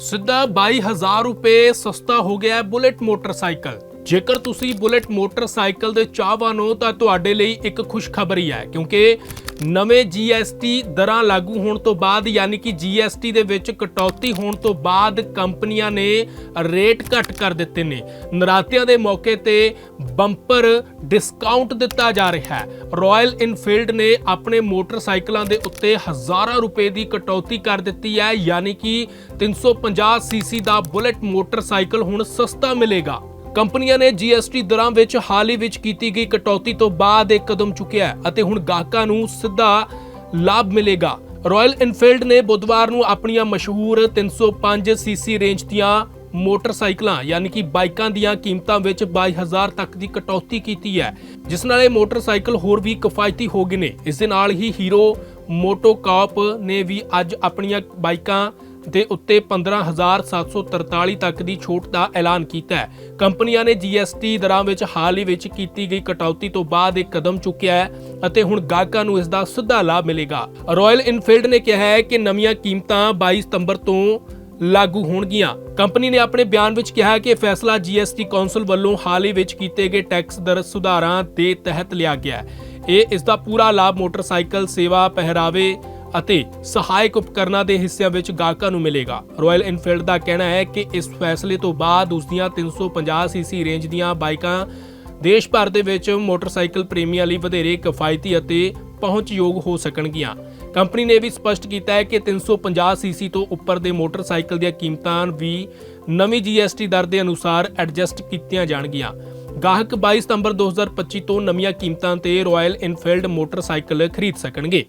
ਸਿੱਧਾ 22000 ਰੁਪਏ ਸਸਤਾ ਹੋ ਗਿਆ ਬੁਲੇਟ ਮੋਟਰਸਾਈਕਲ। ਜੇਕਰ ਤੁਸੀਂ ਬੁਲੇਟ ਮੋਟਰਸਾਈਕਲ ਦੇ ਚਾਹਵਾਨ ਹੋ, ਤਾਂ ਤੁਹਾਡੇ ਲਈ ਇੱਕ ਖੁਸ਼ਖਬਰੀ ਹੈ, ਕਿਉਂਕਿ ਨਵੇਂ GST ਦਰਾਂ ਲਾਗੂ ਹੋਣ ਤੋਂ ਬਾਅਦ, ਯਾਨੀ ਕਿ GST ਦੇ ਵਿੱਚ ਕਟੌਤੀ ਹੋਣ ਤੋਂ ਬਾਅਦ ਕੰਪਨੀਆਂ ਨੇ ਰੇਟ ਘੱਟ ਕਰ ਦਿੱਤੇ ਨੇ। ਨਰਾਤਿਆਂ ਦੇ ਮੌਕੇ ਤੇ ਬੰਪਰ ਡਿਸਕਾਊਂਟ ਦਿੱਤਾ ਜਾ ਰਿਹਾ ਹੈ। ਰਾਇਲ ਇਨਫੀਲਡ ਨੇ ਆਪਣੇ ਮੋਟਰਸਾਈਕਲਾਂ ਦੇ ਉੱਤੇ ਹਜ਼ਾਰਾਂ ਰੁਪਏ ਦੀ ਕਟੌਤੀ ਕਰ ਦਿੱਤੀ ਹੈ, ਯਾਨੀ ਕਿ 350 ਸੀਸੀ ਦਾ ਬੁਲੇਟ ਮੋਟਰਸਾਈਕਲ ਹੁਣ ਸਸਤਾ ਮਿਲੇਗਾ। ਕੰਪਨੀਆਂ ਨੇ GST ਦਰਾਂ ਵਿੱਚ ਹਾਲ ਹੀ ਵਿੱਚ ਕੀਤੀ ਗਈ ਕਟੌਤੀ ਤੋਂ ਬਾਅਦ ਇੱਕ ਕਦਮ ਚੁੱਕਿਆ ਅਤੇ ਹੁਣ ਗਾਹਕਾਂ ਨੂੰ ਸਿੱਧਾ ਲਾਭ ਮਿਲੇਗਾ। ਰਾਇਲ ਇਨਫੀਲਡ ਨੇ ਬੁੱਧਵਾਰ ਨੂੰ ਆਪਣੀਆਂ ਮਸ਼ਹੂਰ 305 ਸੀਸੀ ਰੇਂਜ ਦੀਆਂ ਮੋਟਰਸਾਈਕਲਾਂ, ਯਾਨੀ ਕਿ ਬਾਈਕਾਂ ਦੀਆਂ ਕੀਮਤਾਂ ਵਿੱਚ 22000 ਤੱਕ ਦੀ ਕਟੌਤੀ ਕੀਤੀ ਹੈ, ਜਿਸ ਨਾਲ ਇਹ ਮੋਟਰਸਾਈਕਲ ਹੋਰ ਵੀ ਕਿਫਾਇਤੀ ਹੋ ਗਏ ਨੇ। ਇਸ ਦੇ ਨਾਲ ਹੀ ਹੀਰੋ ਮੋਟੋਕਾਪ ਨੇ ਵੀ ਅੱਜ ਆਪਣੀਆਂ ਬਾਈਕਾਂ ਦੇ ਉੱਤੇ 15743 ਤੱਕ ਦੀ ਛੋਟ ਦਾ ਐਲਾਨ ਕੀਤਾ ਹੈ। ਕੰਪਨੀਆਂ ਨੇ GST ਦਰਾਂ ਵਿੱਚ ਹਾਲ ਹੀ ਵਿੱਚ ਕੀਤੀ ਗਈ ਕਟੌਤੀ ਤੋਂ ਬਾਅਦ ਇੱਕ ਕਦਮ ਚੁੱਕਿਆ ਹੈ ਅਤੇ ਹੁਣ ਗਾਹਕਾਂ ਨੂੰ ਇਸ ਦਾ ਸਿੱਧਾ ਲਾਭ ਮਿਲੇਗਾ। ਰਾਇਲ ਇਨਫੀਲਡ ਨੇ ਕਿਹਾ ਹੈ ਕਿ ਨਵੀਆਂ ਕੀਮਤਾਂ 22 ਸਤੰਬਰ ਤੋਂ ਲਾਗੂ ਹੋਣਗੀਆਂ। ਕੰਪਨੀ ਨੇ ਆਪਣੇ ਬਿਆਨ ਵਿੱਚ ਕਿਹਾ ਕਿ ਇਹ ਫੈਸਲਾ GST ਕੌਂਸਲ ਵੱਲੋਂ ਹਾਲ ਹੀ ਵਿੱਚ ਕੀਤੇ ਗਏ ਟੈਕਸ ਦਰ ਸੁਧਾਰਾਂ ਦੇ ਤਹਿਤ ਲਿਆ ਗਿਆ ਹੈ। ਇਹ ਇਸ ਦਾ ਪੂਰਾ ਲਾਭ ਮੋਟਰਸਾਈਕਲ ਸੇਵਾ ਪਹਿਰਾਵੇ ਅਤੇ ਸਹਾਇਕ ਉਪਕਰਨਾਂ ਦੇ ਹਿੱਸਿਆਂ ਵਿੱਚ ਗਾਹਕਾਂ ਨੂੰ ਮਿਲੇਗਾ। ਰਾਇਲ ਇਨਫੀਲਡ ਦਾ ਕਹਿਣਾ ਹੈ ਕਿ ਇਸ ਫੈਸਲੇ ਤੋਂ ਬਾਅਦ ਉਸ ਦੀਆਂ 350 ਸੀਸੀ ਰੇਂਜ ਦੀਆਂ ਬਾਈਕਾਂ ਦੇਸ਼ ਭਰ ਦੇ ਵਿੱਚ ਮੋਟਰਸਾਈਕਲ ਪ੍ਰੇਮੀਆਂ ਲਈ ਵਧੇਰੇ ਕਿਫਾਇਤੀ ਅਤੇ ਪਹੁੰਚਯੋਗ ਹੋ ਸਕਣਗੀਆਂ। ਕੰਪਨੀ ਨੇ ਵੀ ਸਪਸ਼ਟ ਕੀਤਾ ਹੈ ਕਿ 350 ਸੀਸੀ ਤੋਂ ਉੱਪਰ ਦੇ ਮੋਟਰਸਾਈਕਲ ਦੀਆਂ ਕੀਮਤਾਂ ਵੀ ਨਵੀਂ GST ਦਰ ਦੇ ਅਨੁਸਾਰ ਐਡਜਸਟ ਕੀਤੀਆਂ ਜਾਣਗੀਆਂ। ਗਾਹਕ 22 ਸਤੰਬਰ 2025 ਤੋਂ ਨਵੀਆਂ ਕੀਮਤਾਂ ਤੇ ਰਾਇਲ ਇਨਫੀਲਡ ਮੋਟਰਸਾਈਕਲ ਖਰੀਦ ਸਕਣਗੇ।